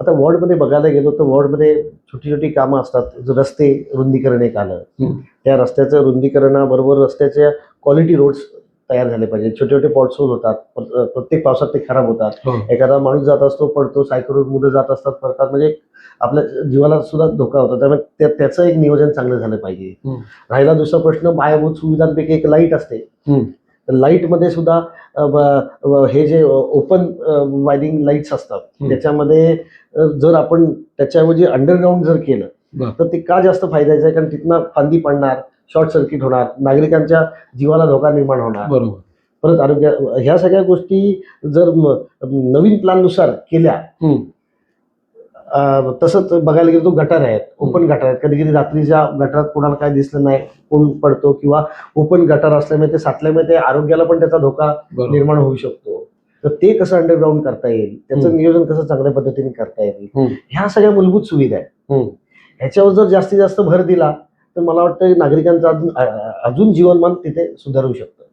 आता वॉर्डमध्ये बघायला गेलो तर वॉर्डमध्ये छोटी छोटी कामं असतात. जो रस्ते रुंदीकरण एक आलं. त्या रस्त्याचं रुंदीकरणाबरोबर रस्त्याच्या क्वालिटी रोड्स तयार झाले पाहिजे छोटे छोटे पॉट्सहोल होतात. प्र- प्रत्येक पावसात ते खराब होतात. हो. एखादा माणूस जात असतो पडतो सायकलवर मुलं जात असतात पडतात. म्हणजे आपल्या जीवाला सुद्धा धोका होतो. त्यामुळे त्या- त्याचं एक नियोजन चांगलं झालं पाहिजे. राहिला दुसरा प्रश्न पायाभूत सुविधांपैकी एक लाइट असते. लाईटमध्ये सुद्धा हे जे ओपन वायरिंग लाईट्स असतात. त्याच्यामध्ये जर आपण त्याच्याऐवजी अंडरग्राऊंड जर केलं. तर ते का जास्त फायद्याचं आहे कारण तिथनं फांदी पडणार शॉर्ट सर्किट होणार नागरिकांच्या जीवाला धोका निर्माण होणार बरोबर परत आरोग्य ह्या सगळ्या गोष्टी जर नवीन प्लॅननुसार केल्या तसंच बघायला गेलो तो गटार आहेत ओपन गटार आहेत कधी कधी रात्रीच्या गटारात कोणाला काय दिसलं नाही कोण पडतो किंवा ओपन गटार असल्यामुळे ते साचल्यामुळे ते आरोग्याला पण त्याचा धोका निर्माण होऊ शकतो तर ते कसं अंडरग्राऊंड करता येईल त्याचं. नियोजन कसं चांगल्या पद्धतीने करता येईल. ह्या सगळ्या मूलभूत सुविधा आहेत. ह्याच्यावर जर जास्तीत जास्त भर दिला तर मला वाटतं नागरिकांचं अजून अजून जीवनमान तिथे सुधारू शकतं